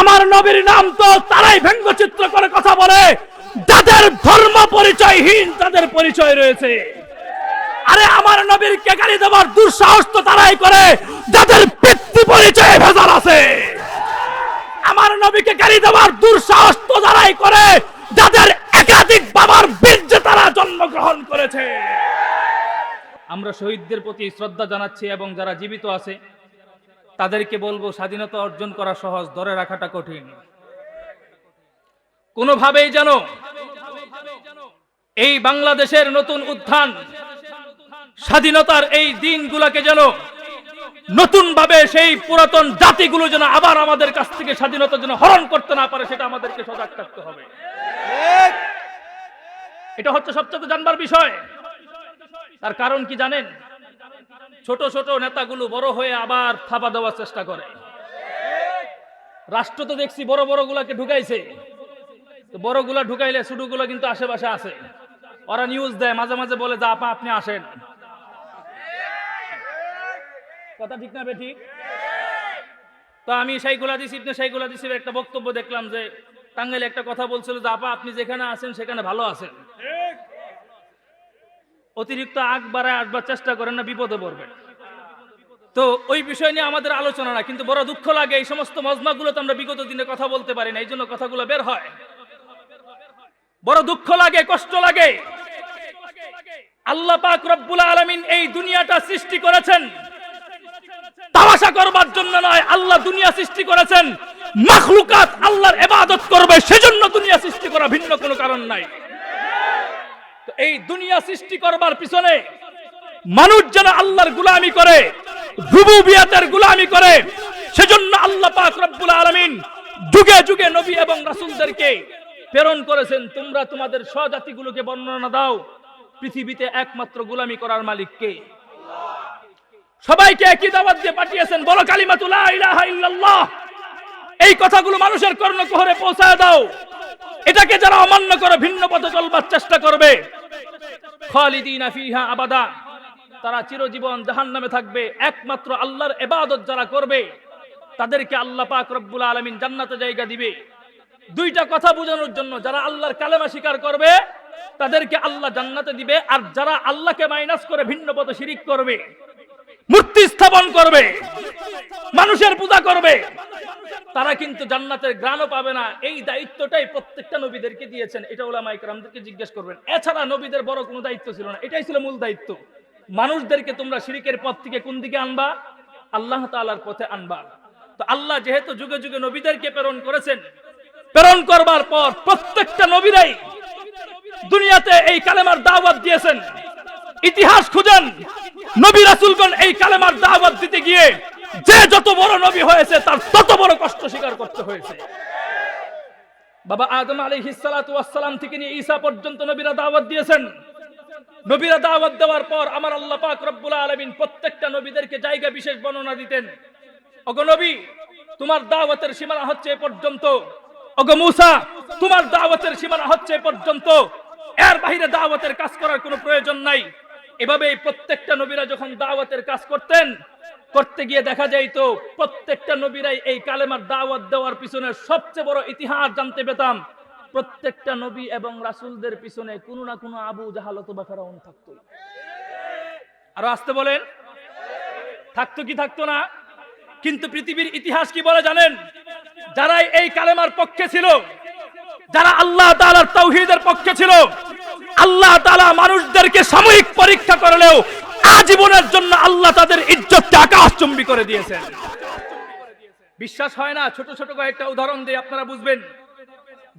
আমার নবীর নাম তো তারাই ব্যঙ্গচিত্র করে কথা বলে। যাদের ধর্ম পরিচয়হীন, তাদের পরিচয় রয়েছে। আরে আমার নবীর কে গালি দেওয়ার দুঃসাহস তো তারাই করে, যাদের পিতৃ পরিচয়ে ভেজাল আছে। আমার নবীকে গালি দেওয়ার দুঃসাহস তো তারাই করে, যাদের একাধিক বাবার বীর্যে তারা জন্মগ্রহণ করেছে। আমরা শহীদদের প্রতি শ্রদ্ধা জানাচ্ছি এবং যারা জীবিত আছে তাদেরকে বলব, স্বাধীনতা অর্জন করা সহজ, ধরে রাখাটা কঠিন। কোনোভাবেই যেন এই বাংলাদেশের নতুন উত্থান, স্বাধীনতার এই দিনগুলোকে যেন নতুন ভাবে সেই পুরাতন জাতিগুলো যেন আবার আমাদের কাছ থেকে স্বাধীনতা যেন হরণ করতে না পারে, সেটা আমাদেরকে সজাগ থাকতে হবে। এটা হচ্ছে সবচেয়ে জানবার বিষয়। তার কারণ কি জানেন? ছোট ছোট নেতাগুলো বড় হয়ে আবার থাপা দেওয়ার চেষ্টা করে। রাষ্ট্র তো দেখছি বড় বড় গুলাকে ঢুকাইছে। বড়গুলা ঢুকাইলে ছোট কিন্তু আশেপাশে আছে। ওরা নিউজ দেয়, মাঝে মাঝে বলে, যে আপা, আপনি আসেন। কথা ঠিক না বে ঠিক তো আমি সেইগুলা দিছি ইবনে সেইগুলা দিছি একটা বক্তব্য দেখলাম যে, টাঙ্গাইলে একটা কথা বলছিল যে, আপা, আপনি যেখানে আছেন, সেখানে ভালো আছেন। অতিরিক্ত আগ বাড়ায় আসবার চেষ্টা করেন না, বিপদে পড়বেন। তো ওই বিষয় নিয়ে আমাদের আলোচনা না, কিন্তু বড় দুঃখ লাগে, এই সমস্ত মজমাগুলো তো আমরা বিগত দিনে কথা বলতে পারি না, এই জন্য কথাগুলো বের হয়। বড় দুঃখ লাগে, কষ্ট লাগে। আল্লাহ পাক রব্বুল আলামিন এই দুনিয়াটা সৃষ্টি করেছেন। তামাশা করবার জন্য নয়, আল্লাহ দুনিয়া সৃষ্টি করেছেন। মাখলুকাত আল্লাহর ইবাদত করবে, সেজন্য দুনিয়া সৃষ্টি করা ভিন্ন কোনো কারণ নাই। এই দুনিয়া সৃষ্টি করবার পিছনে মানুষ যেন আল্লাহর গুলামি করে, রুবুবিয়াতের গুলামি করে, সেজন্য আল্লাহ পাক রব্বুল আলামিন যুগে যুগে নবী এবং রাসূলদেরকে প্রেরণ করেছেন, তোমরা তোমাদের স্বজাতিগুলোকে বর্ণনা দাও, পৃথিবীতে একমাত্র গুলামি করার মালিক কে সবাইকে একই দাওয়াত দিয়ে পাঠিয়েছেন, বলো কালিমাতুল ইলাহা ইল্লাল্লাহ। এই কথাগুলো মানুষের কর্ণকুহরে পৌঁছায় দাও। এটাকে যারা অমান্য করে ভিন্ন পথে চলবার চেষ্টা করবে আবাদা। তারা চিরজীবন জাহান্নামে থাকবে। একমাত্র আল্লাহর এবাদত যারা করবে, তাদেরকে আল্লাহ পাক রব্বুল আলমিন জান্নাতে জায়গা দিবে। দুইটা কথা বোঝানোর জন্য যারা আল্লাহর কালেমা স্বীকার করবে, তাদেরকে আল্লাহ জান্নাতে দিবে। আর যারা আল্লাহকে মাইনাস করে ভিন্ন পথে শিরিক করবে মূর্তি স্থাপন করবে, মানুষের পূজা করবে। তারা কিন্তু জান্নাতের গ্রাণও পাবে না। এই দায়িত্বটাই প্রত্যেকটা নবীদেরকে দিয়েছেন। এটা ওলামা ইকরামদেরকে জিজ্ঞেস করবেন। এছাড়া নবীদের বড় কোনো দায়িত্ব ছিল না। এটাই ছিল মূল দায়িত্ব। মানুষদেরকে তোমরা শিরিকের পথ থেকে কোন দিকে আনবা? আল্লাহ তাআলার পথে আনবা। তো আল্লাহ যেহেতু যুগে যুগে নবীদেরকে প্রেরণ করেছেন, প্রেরণ করবার পর প্রত্যেকটা নবীরাই দুনিয়াতে এই কালেমার দাওয়াত দিয়েছেন। ইতিহাস খুঁজেন। নবী রাসূলগণ এই কালেমার দাওয়াত দিতে গিয়ে যে যত বড় নবী হয়েছে, তার তত বড় কষ্ট স্বীকার করতে হয়েছে। বাবা আদম আলাইহিস সালাতু থেকে নিয়ে ঈসা পর্যন্ত নবীরা দাওয়াত দিয়েছেন। নবীরা দাওয়াত দেওয়ার পর আমার আল্লাহ পাক রব্বুল আলামিন প্রত্যেকটা নবীদেরকে জায়গা বিশেষ বর্ণনা দিতেন। ওগো নবী, তোমার দাওয়াতের সীমানা হচ্ছে এ পর্যন্ত। অগ মূসা, তোমার দাওয়াতের সীমানা হচ্ছে এ পর্যন্ত। এর বাহিরে দাওয়াতের কাজ করার কোনো প্রয়োজন নাই। এভাবে প্রত্যেকটা নবীরা যখন দাওয়াতের কাজ করতেন, করতে গিয়ে দেখা যায় তো প্রত্যেকটা নবীরাই এই কালেমার দাওয়াত দেওয়ার পিছনে সবচেয়ে বড় ইতিহাস জানতে পেতাম। প্রত্যেকটা নবী এবং রাসুলদের পিছনে কোনো না কোনো আবু জাহাল অথবা ফেরাউন থাকতো। আরও আসতে বলেন? থাকতো কি থাকতো না? কিন্তু পৃথিবীর ইতিহাস কি বলে জানেন? যারা এই কালেমার পক্ষে ছিল, যারা আল্লাহ তাআলার তাওহীদের পক্ষে ছিল আল্লাহ তালা মানুষদেরকে সাময়িক পরীক্ষা করলেও আজীবনের জন্য আল্লাহ তাদের ইজ্জতকে আকাশচুম্বী করে দিয়েছেন। বিশ্বাস হয় না? ছোট ছোট কয়েকটা উদাহরণ দিয়ে আপনারা বুঝবেন।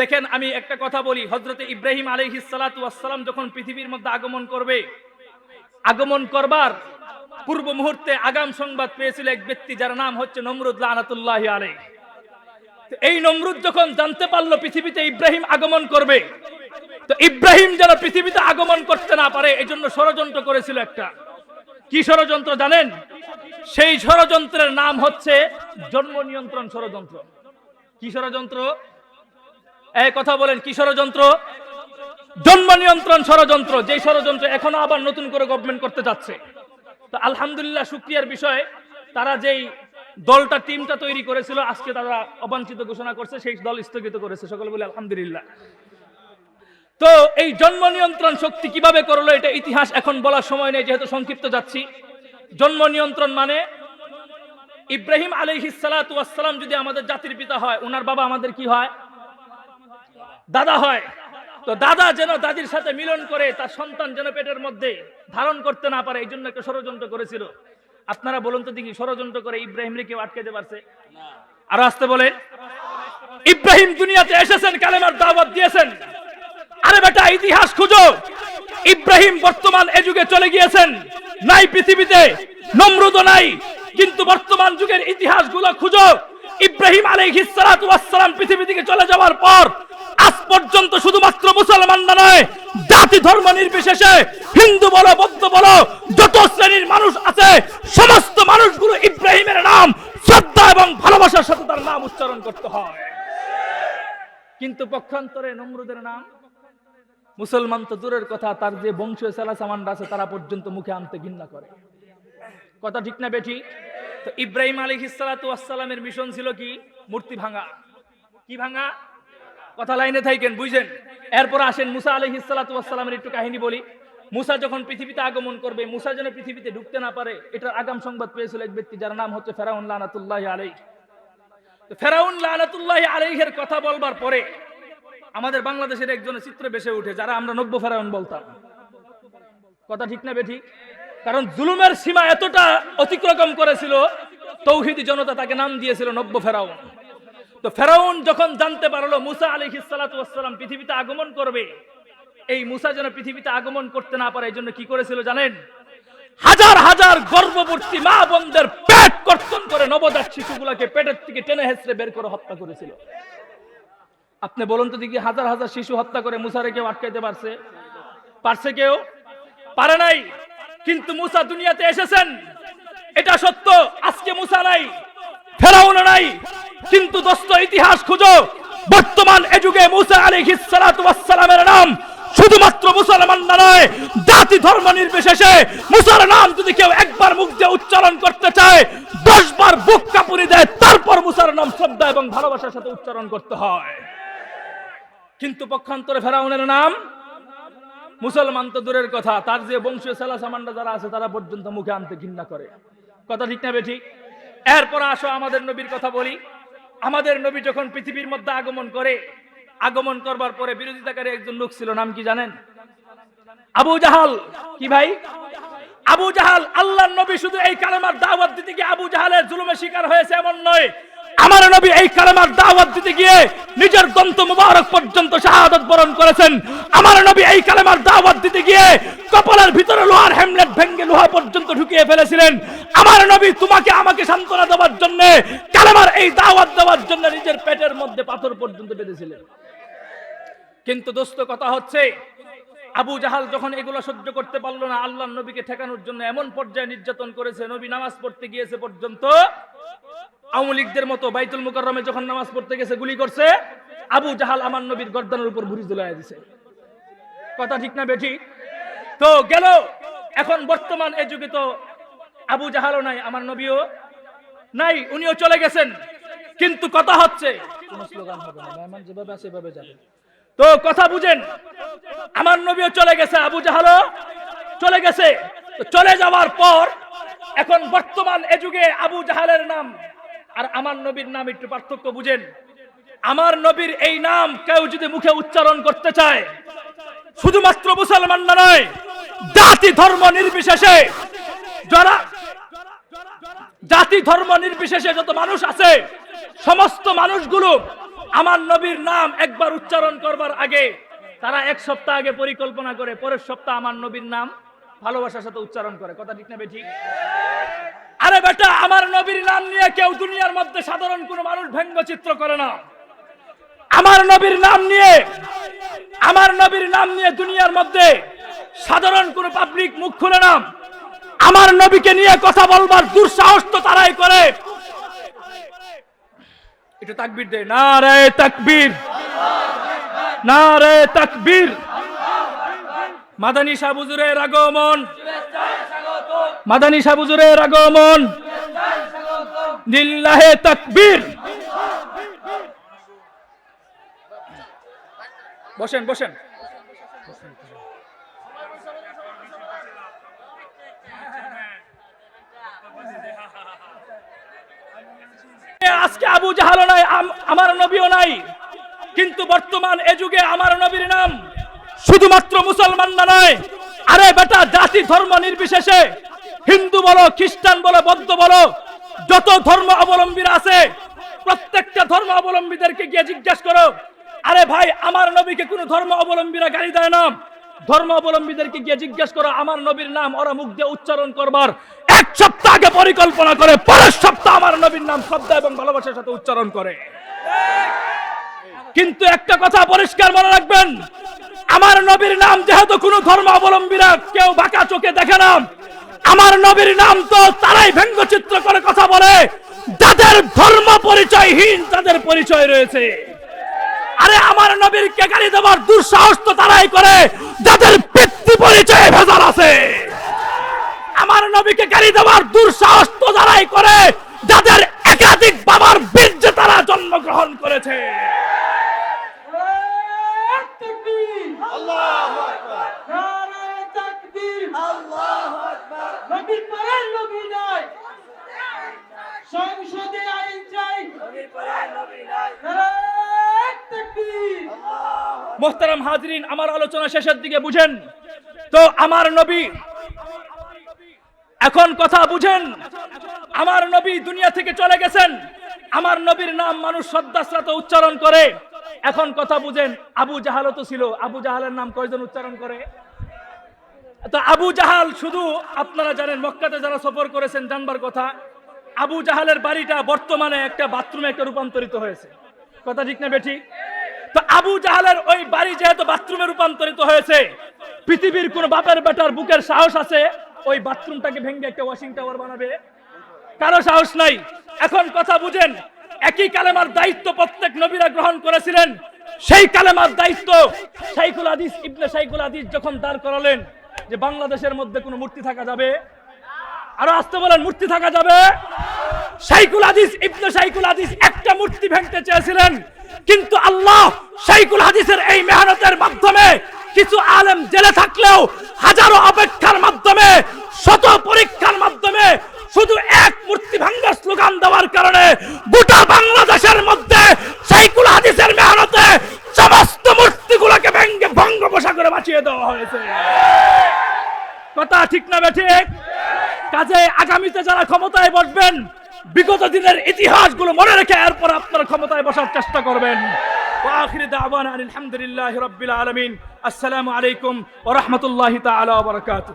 দেখেন, আমি একটা কথা বলি। হজরতে ইব্রাহিম সালাতু সালাম যখন পৃথিবীর মধ্যে আগমন করবে, আগমন করবার পূর্ব মুহূর্তে আগাম সংবাদ পেয়েছিল এক ব্যক্তি যার নাম হচ্ছে নমরুদ লানাতুল্লাহ আলাই এই নমরুদ যখন জানতে পারল পৃথিবীতে ইব্রাহিম আগমন করবে তো ইব্রাহিম যেন পৃথিবীতে আগমন করতে না পারে এই জন্য ষড়যন্ত্র করেছিল একটা। কি ষড়যন্ত্র জানেন? সেই ষড়যন্ত্রের নাম হচ্ছে জন্ম নিয়ন্ত্রণ ষড়যন্ত্র। কি ষড়যন্ত্র? এই কথা বলেন, কি ষড়যন্ত্র? জন্ম নিয়ন্ত্রণ ষড়যন্ত্র যে ষড়যন্ত্র এখনও আবার নতুন করে গভর্নমেন্ট করতে যাচ্ছে। তো আলহামদুলিল্লাহ শুক্রিয়ার বিষয়, তারা যেই দলটা টিমটা তৈরি করেছিল, আজকে তারা অবাঞ্ছিত ঘোষণা করছে, সেই দল স্থগিত করেছে। সকলে বলে আলহামদুলিল্লাহ। তো এই জন্ম নিয়ন্ত্রণ শক্তি কীভাবে করল এটা ইতিহাস এখন বলার সময় নেই, যেহেতু সংক্ষিপ্ত যাচ্ছি। জন্ম নিয়ন্ত্রণ মানে ইব্রাহিম আলাইহিস সালাতু যদি আমাদের জাতির পিতা হয় ওনার বাবা আমাদের কি হয়? দাদা হয়। তো দাদা যেন দাদির সাথে মিলন করে, তার সন্তান যেন পেটের মধ্যে ধারণ করতে না পারে এই জন্য একটা ষড়যন্ত্র করেছিল। আপনারা বলুন তো দেখি, ষড়যন্ত্র করে ইব্রাহিম রে কেউ আটকাতে পারছে? আর আসতে বলেন। ইব্রাহিম দুনিয়াতে এসেছেন, কালেমার দাওয়াত দিয়েছেন। আরে বেটা, ইতিহাস খুঁজো। ইব্রাহিম বর্তমান এ যুগে চলে গিয়েছেন। নাই পৃথিবীতে নমরুদ নাই। কিন্তু বর্তমান যুগের ইতিহাসগুলো খুঁজো। ইব্রাহিম সালাম পৃথিবী থেকে চলে যাওয়ার পর, আজ পর্যন্ত শুধুমাত্র মুসলমান না নয়, জাতি ধর্ম নির্বিশেষে হিন্দু বলো, বৌদ্ধ বলো, যত শ্রেণির মানুষ আছে, সমস্ত মানুষগুলো ইব্রাহিমের নাম, শ্রদ্ধা এবং ভালোবাসার সাথে তার নাম উচ্চারণ করতে হয়। কিন্তু পক্ষান্তরে নমরুদের নাম মুসলমান তো দূরের কথা, তার যে বংশীয় সেলা সামান্ডা আছে, তারা পর্যন্ত মুখে আনতে ঘৃণা করে। কথা ঠিক না বেঠি? তো ইব্রাহিম আলী আসসালামের মিশন ছিল কি? মূর্তি ভাঙা। কি ভাঙা? কথা লাইনে থাকেন বুঝছেন এরপর আসেন মুসা আলী আসসালামের একটু কাহিনী বলি। মুসা যখন পৃথিবীতে আগমন করবে, মুসা যেন পৃথিবীতে ঢুকতে না পারে, এটার আগাম সংবাদ পেয়েছিল এক ব্যক্তি যার নাম হচ্ছে ফেরাউন লানাতুল্লাহ আলাই ফেরাউন লানাতুল্লাহ আলাইহের কথা বলবার পরে আমাদের বাংলাদেশের একজনের চিত্র বেসে উঠে, যারা আমরা নব্য ফেরাউন বলতাম। কথা ঠিক না বেঠিক কারণ জুলুমের সীমা এতটা অতিক্রম করেছিল, তৌহিদি জনতা তাকে নাম দিয়েছিল নব্য ফেরাউন। তো ফেরাউন যখন জানতে পারল মুসা আলী হিসালাম পৃথিবীতে আগমন করবে, এই মুসা যেন পৃথিবীতে আগমন করতে না পারে এই জন্য কি করেছিল জানেন? হাজার হাজার গর্ভবর্তী মা বোনদের পেট কর্তন করে নবজাত শিশুগুলোকে পেটের থেকে টেনে হেসড়ে বের করে হত্যা করেছিল। আপনি বলুন তো দেখি হাজার হাজার শিশু হত্যা করে মুসারে কেউ আটকাইতে পারছে? পারছে কেউ? পারে নাই। কিন্তু মুসা দুনিয়াতে এসেছেন। এটা সত্য। আজকে মুসা নাই ফেরাউন নাই। কিন্তু দোস্ত, ইতিহাস খুঁজো। বর্তমান এ যুগে মুসা আলাইহিস সালাতু নাম শুধুমাত্র মুসলমান নয়, জাতি ধর্ম নির্বিশেষে মুসার নাম যদি কেউ একবার মুখ দিয়ে উচ্চারণ করতে চায় দশ বার বুক কাপুরি দেয়, তারপর মুসার নাম শ্রদ্ধা এবং ভালোবাসার সাথে উচ্চারণ করতে হয়। কিন্তু পক্ষান্তরে ফেরাউনের নাম? মুসলমান তো দূরের কথা, তার যে বংশীয় সেলা সামান্ডা যারা আছে, তারা পর্যন্ত মুখে আনতে ঘৃণা করে। কথা ঠিক না বেঠিক এরপর আসো আমাদের নবীর কথা বলি। আমাদের নবী যখন পৃথিবীর মধ্যে আগমন করে, আগমন করবার পরে বিরোধিতাকারী একজন লোক ছিল, নাম কি জানেন? আবু জাহাল। কি ভাই? আবু জাহাল। আল্লাহর নবী শুধু এই কালেমার দাওয়াত দিতে গিয়ে আবু জাহালের জুলুমের শিকার হয়েছে, এমন নয়। আমার নবী এই কালেমার দাওয়াত দিতে গিয়ে নিজের দন্ত মুবারক পর্যন্ত শাহাদত বরণ করেছেন। আমার নবী এই কালেমার দাওয়াত দিতে গিয়ে কপালের ভিতরে লোহার হেমলেট ভেঙ্গে লোহা পর্যন্ত ঢুকিয়ে ফেলেছিলেন। আমার নবী তোমাকে আমাকে সান্ত্বনা দেওয়ার জন্য, কালেমার এই দাওয়াত দেওয়ার জন্য নিজের পেটের মধ্যে পাথর পর্যন্ত বেঁধেছিলেন। কিন্তু দোস্ত, কথা হচ্ছে, আবু জাহাল যখন এগুলো সহ্য করতে পারল না, আল্লাহ নবীকে ঠেকানোর জন্য এমন পর্যায়ে নির্যাতন করেছে, নবী নামাজ পড়তে গিয়েছে পর্যন্ত আওয়ামী লীগদের মতো বাইতুল মুকাররমে যখন নামাজ পড়তে গেছে, গুলি করছে, আবু জাহাল আমার নবীর গর্দানের উপর ভুরি ঝুলাই দিছে। কথা ঠিক না বেঠি? তো গেল। এখন বর্তমান এ যুগে তো আবু জাহালও নাই, আমার নবীও নাই, উনিও চলে গেছেন। কিন্তু কথা হচ্ছে তো কথা বুঝেন, আমার নবীও চলে গেছে, আবু জাহালও চলে গেছে। চলে যাওয়ার পর, এখন বর্তমান এ যুগে আবু জাহালের নাম আর আমার নবীর নাম একটু পার্থক্য বুঝেন। আমার নবীর এই নাম কেউ যদি মুখে উচ্চারণ করতে চায়, শুধুমাত্র মুসলমান নয়, জাতি, ধর্ম নির্বিশেষে যারা জাতি, ধর্ম নির্বিশেষে যত মানুষ আছে, সমস্ত মানুষগুলো আমার নবীর নাম একবার উচ্চারণ করবার আগে তারা এক সপ্তাহ আগে পরিকল্পনা করে, পরের সপ্তাহ আমার নবীর নাম ভালোবাসার সাথে উচ্চারণ করে। কথা ঠিক না ঠিক? আরে বেটা, আমার নবীর নাম নিয়ে কেউ দুনিয়ার মধ্যে সাধারণ কোনো মানুষ ব্যঙ্গচিত্র করে না। আমার নবীর নাম নিয়ে, আমার নবীর নাম নিয়ে দুনিয়ার মধ্যে সাধারণ কোনো পাবলিক মুখ খুলে না। আমার নবীকে নিয়ে কথা বলবার দুঃসাহস তো তারাই করে। এটা তাকবীর দে। না রে তাকবীর। না রে তাকবীর। মাদানী সাবুজুরের আগমন। মাদানী সাবুজুরের আগমন। লিল্লাহে তাকবীর। বসেন বসেন। আজকে আবু জাহালও নাই, আম- আমার নবীও নাই। কিন্তু বর্তমান এ যুগে আমার নবীর নাম। শুধুমাত্র মুসলমান না নয়, আরে বেটা, জাতি ধর্ম নির্বিশেষে, হিন্দু বলো, খ্রিস্টান বলো, বৌদ্ধ বলো, যত ধর্ম অবলম্বীরা আছে, প্রত্যেকটা ধর্ম অবলম্বীদেরকে গিয়ে জিজ্ঞেস করো, আরে ভাই, আমার নবীকে কোনো ধর্ম অবলম্বীরা গালি দেয় না? ধর্ম অবলম্বীদেরকে গিয়ে জিজ্ঞেস করো, আমার নবীর নাম ওরা মুখ দিয়ে উচ্চারণ করবার। এক সপ্তাহ আগে পরিকল্পনা করে, পরের সপ্তাহ আমার নবীর নাম শ্রদ্ধা এবং ভালোবাসার সাথে উচ্চারণ করে। কিন্তু একটা কথা পরিষ্কার মনে রাখবেন আমার নবীর নাম যেহেতু কোনো ধর্ম অবলম্বীরা কেউ বাঁকা চোখে দেখে না, আমার নবীর নাম তো তারাই ব্যঙ্গচিত্র করে কথা বলে। যাদের ধর্ম পরিচয়হীন, তাদের পরিচয় রয়েছে। আরে আমার নবীর কেকারি দেবার দুঃসাহস তো তারাই করে যাদের পিতৃ পরিচয়ে ভেজাল আছে আমার নবীকে গালি দেওয়ার দুঃসাহস তো তারাই করে যাদের একাধিক বাবার বীর্যে তারা জন্মগ্রহণ করেছে নারায়ে তাকবীর নবীর পরের নবী নাই সংসদে আইন চাই নারায়ে তাকবীর মোহতারাম হাজরিন, আমার আলোচনা শেষের দিকে বুঝেন। তো আমার নবী, এখন কথা বুঝেন, আমার নবী দুনিয়া থেকে চলে গেছেন, আমার নবীর নাম মানুষ শ্রদ্ধাশ্রাত উচ্চারণ করে। এখন কথা বুঝেন, আবু জাহালও তো ছিল। আবু জাহালের নাম কয়জন উচ্চারণ করে? তো আবু জাহাল শুধু, আপনারা জানেন, মক্কাতে যারা সফর করেছেন, জানবার কথা আবু জাহালের বাড়িটা বর্তমানে একটা বাথরুমে একটা রূপান্তরিত হয়েছে। কথা ঠিক না বেঠিক তো আবু জাহালের ওই বাড়ি যেহেতু বাথরুমে রূপান্তরিত হয়েছে, পৃথিবীর কোন বাপের বেটার বুকের সাহস আছে, ওই বাথরুমটাকে ভেঙে একটা ওয়াশিং টাওয়ার বানাবে? কারও সাহস নাই। এখন কথা বুঝেন, একই কালেমার দায়িত্ব প্রত্যেক নবীরা গ্রহণ করেছিলেন, সেই কালেমার দায়িত্ব শাইখুল হাদিস, ইবনে শাইখুল হাদিস যখন দাঁড় করালেন যে বাংলাদেশের মধ্যে কোনো মূর্তি থাকা যাবে আরও আসতে বলেন, মূর্তি থাকা যাবে? শাইকুল হাদিস, ইবনে শাইকুল হাদিস একটা মূর্তি ভাঙতে চেয়েছিলেন। কিন্তু আল্লাহ শাইকুল হাদিসের এই মেহনতের মাধ্যমে কিছু আলেম জেলে থাকলেও হাজারো অপেক্ষার মাধ্যমে, শত পরীক্ষার মাধ্যমে শুধু এক মূর্তি ভাঙ্গার স্লোগান দেওয়ার কারণে গোটা বাংলাদেশের মধ্যে শাইকুল হাদিসের মেহনতে সমস্ত মূর্তিগুলোকে ভেঙ্গে ভঙ্গ বসা করে বাঁচিয়ে দেওয়া হয়েছে। কথা ঠিক না বেঠিক কাজে আগামীতে যারা ক্ষমতায় বসবেন বিগত দিনের ইতিহাসগুলো মনে রেখে এরপর আপনারা ক্ষমতায় বসার চেষ্টা করবেন واخر دعوانا ان الحمد لله رب العالمين السلام عليكم ورحمه الله تعالى وبركاته